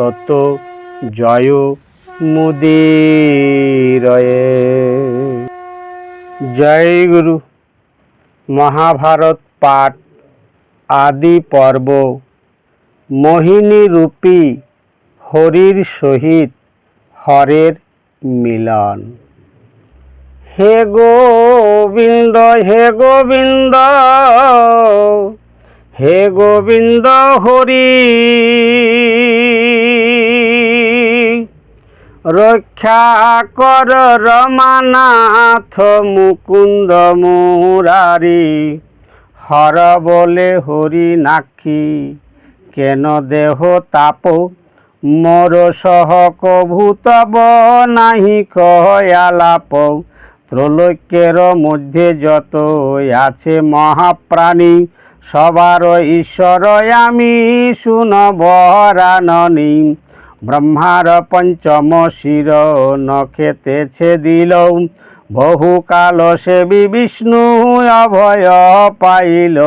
তত জয় মুদিরয়ে। জয় গুরু, মহাভারত পাঠ, আদি পর্ব, মোহিনী রূপী হরির সহিত হরের মিলন। হে গোবিন্দ হে গোবিন্দ হে গোবিন্দ হরি, রক্ষা কর রমানাথ মুকুন্দ মুরারি। হর বলে হরি নাক্ষী কেন দেহ তাপ? মোর সহ কভু তব নাহি কয়ালাপ ত্রৈলোক্যের মধ্যে যত আছে মহাপ্রাণী সবার ঈশ্বর আমি শুনবরাননি ব্রহ্মার পঞ্চম শির নখেতেছে দিল বহুকাল সেবী বিষ্ণু অভয় পাইল।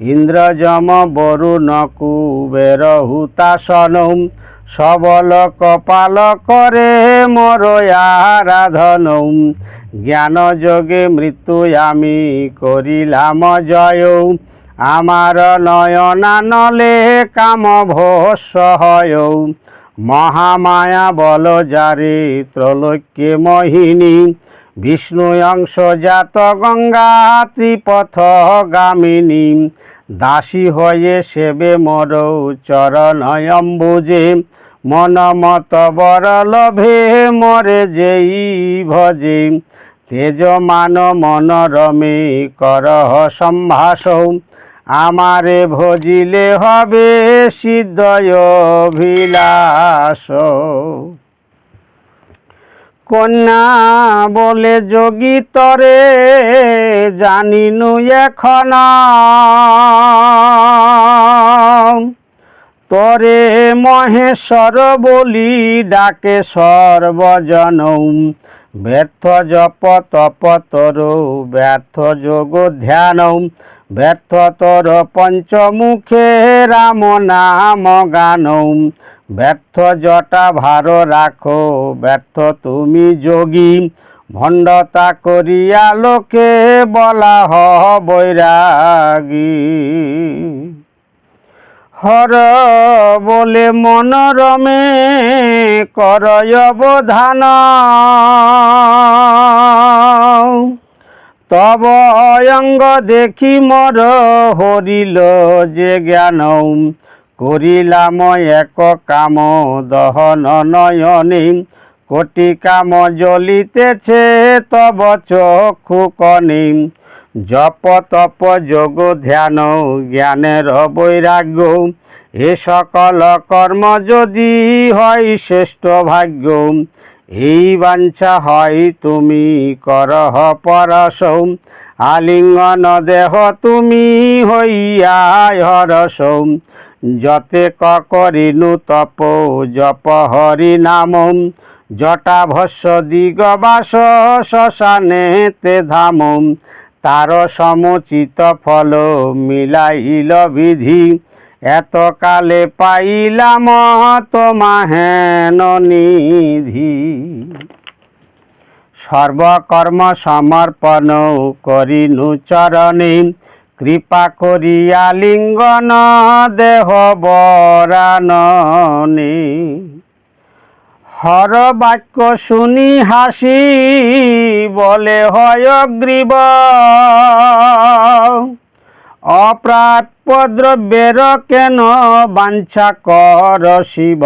ইন্দ্রযম বরুণ কুবের হুতাসন সবল কপাল করে মোর আরাধন। জ্ঞান যোগে মৃত্যু আমি করিলাম জয়। আমার নয়না নলে কাম ভস্য মহামায়া বল যারে ত্রৈলোক্যে মোহিনী। বিষ্ণু অংশ জাত গঙ্গা ত্রিপথ গামিনী। দাসী হয়ে সেবে মর চরণয়ম্বুজে মন মত বর লভে মরে যেই ভজে। তেজমান মনোরমে করহ সম্ভাষ। আমারে ভজিলে হবে সিদ্ধয় অভিলাষ। কন্যা বলে, যোগী তরে জানিনু এখন। তরে মহেশ্বর বলি ডাকে সর্বজন ব্যর্থ জপ তপ তর, ব্যর্থ যোগ ধ্যান ব্যর্থ তর পঞ্চমুখে রাম নাম গান ব্যর্থ জটা ভার রাখো, ব্যর্থ তুমি যোগী। ভণ্ডতা করিয়া লোকে বলা হ বৈরাগী। হর বলে মনোরমে করয় অবধান। তব অঙ্গ দেখি মর হরিল যে জ্ঞান করিলাম এক কাম দহন নয়নে। কোটি কাম জ্বলিতেছে তব চক্ষু কনি জপ তপ যোগ ধ্যান জ্ঞানের বৈরাগ্য। এ সকল কর্ম যদি হয় শ্রেষ্ঠ ভাগ্য। এই বাঞ্ছা হয় তুমি, করহ পরশ। আলিঙ্গন দেহ তুমি হইয়া হরস যতে করিনু তপ, জপ হরি নাম। জটা ভস্য দিগবাস শ্মশানেতে ধাম। তার সমুচিত ফল মিলাইল বিধি। এত কালে পাইলাম তোমাহেন নিধি। সর্বকর্ম সমর্পণ করিনু চরণে, কৃপা করিয়া লিঙ্গন দেহ বরাননে। হর বাক্য শুনি হাসি বলে হয় গ্রীব অপ্রাপ্য দ্রব্যের কেন বাঞ্ছা কর শিব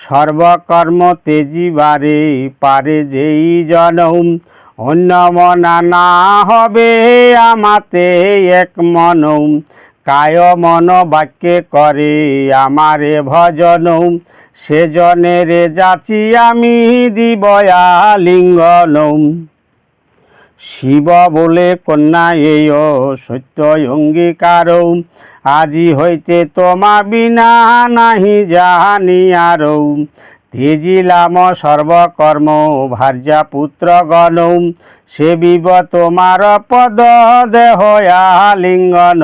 সর্বকর্ম তেজিবারে পারে যেই জনম। অন্য মনা না হবে আমাতে এক মনম। কায় মন বাক্যে করে আমারে ভজন সেজনের যাচি আমি দিবয়ালিঙ্গন শিব বলে কন্যা, এই সত্য অঙ্গীকার আজি হইতে তোমা বিনা নাহি জানি আরৌ তেজিলাম সর্বকর্ম ভার্যা পুত্র গণ সেবিব তোমার পদ দেহ আলিঙ্গন।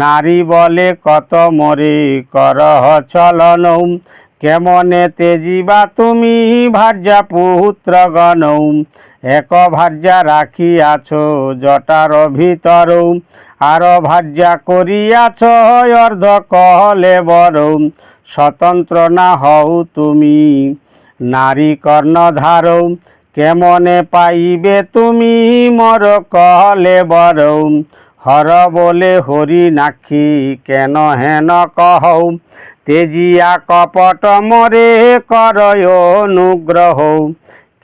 নারী বলে কত মরে করহ চলন। কেমনে তেজিবা তুমি ভার্যা পুত্র গণ এক ভার্যা রাখিয়াছ, জটার ভিতর আর ভার্যা করিয়াছ অর্ধ কহলে বড় স্বতন্ত্র না হও তুমি, নারী কর্ণধার কেমনে পাইবে তুমি মর কহলে বড় হর বলে হরি নাক্ষী কেন হেন কহ? তেজিয়া কপট মরে করয় অনুগ্রহ।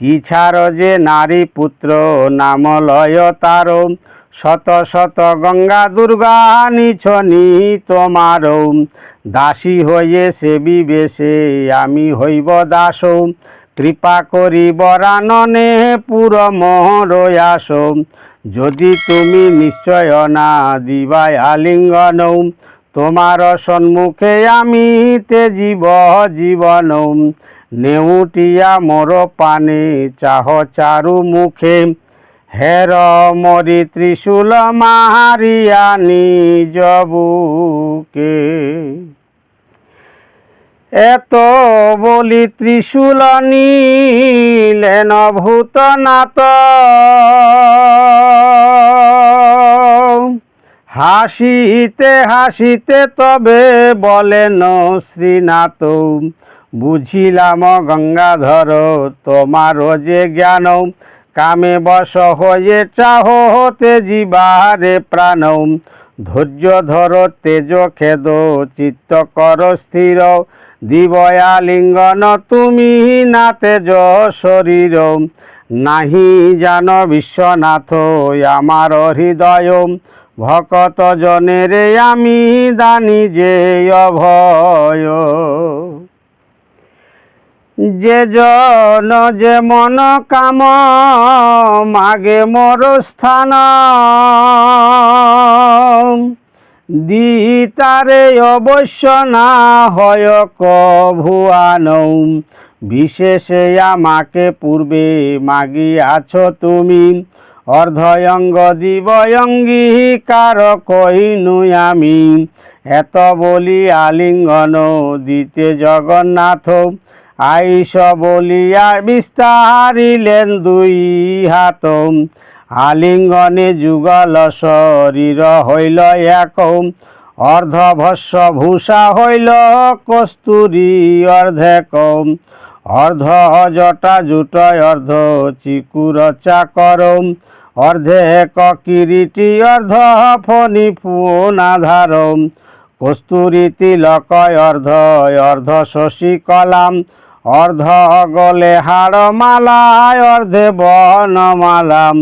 কি ছাড় যে নারী পুত্র নাম লয় তার শত শত গঙ্গা দুর্গা নিছনি তোমার দাসী হয়ে সেবি বেশে আমি হইব দাস। কৃপা করি বরাননে পুর মহরয়াস যদি তুমি নিশ্চয় না দিবাই আলিঙ্গন, তোমার সন্মুখে আমি তেজিব জীবন। নেউটিয়া মোর পানি, চাহ চারু মুখে। হের মরি ত্রিশূল মারিয়া নিজ বুকে। এত বলি ত্রিশূল নীলেন ভূতনাথ। হাসিতে হাসিতে তবে বলেন শ্রীনাথ বুঝিলাম গঙ্গাধর, তোমার যে জ্ঞান। কামে বস হয়ে চাহ হতে জীবারে প্রাণ। ধৈর্য ধর, তেজ খেদ, চিত্ত কর স্থির। দিবয়া লিঙ্গন তুমি না তেজ শরীর। নাহি জান বিশ্বনাথ, আমার হৃদয়। ভকত জনেরে আমি দানি যে অভয়। যে জন যে মন কাম মাগে মোর স্থান। দিতারে অবশ্য না হয় কভুয়ান বিশেষে আমাকে পূর্বে মাগিয়াছ তুমি। অর্ধয়ঙ্গ দিবয়ঙ্গীকার কইনু আমি। এত বলি আলিঙ্গন দিতে জগন্নাথ। আইস বলিয়া বিস্তারিলেন দুই হাত আলিঙ্গনে যুগল শরীর হইল এক অর্ধভস্য ভূষা হইল কস্তুরী অর্ধেক অর্ধ জটা জুট অর্ধ চিকুর চাকর অর্ধেক কিরিটি, অর্ধ ফণি পুনাধার কস্তুরী তিলক অর্ধ অর্ধ শশী কলাম। অর্ধ গলে হাড় মালায়, অর্ধে বনমালাম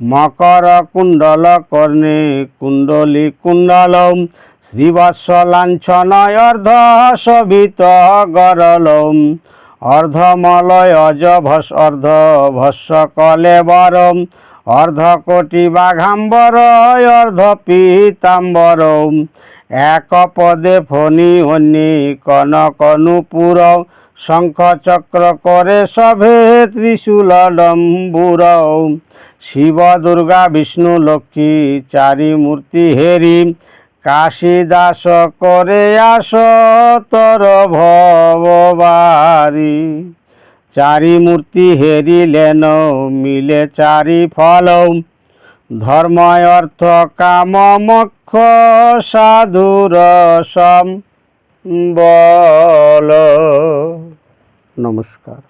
মকর কুণ্ডল কর্ণে কুণ্ডলী কুণ্ডলম। শ্রীবৎস লাঞ্ছন অর্ধ শোভিত গরলম। অর্ধমলয় অজ ভস, অর্ধ ভস্য কলে বরম। অর্ধ কোটি বাঘাম্বর অর্ধ পীতাম্বরম। এক পদে ফণি অন্যে কনকনুপুর শঙ্খ চক্র করে সভে ত্রিশূল শিব, দুর্গা, বিষ্ণু, লক্ষ্মী, চারি মূর্তি হেরি। কাশী দাস করে আস তর ভববারি চারি মূর্তি হেরিলেন মিলে চারি ফল। ধর্ম অর্থ কাম মোক্ষ সাধুর সম বল নমস্কার।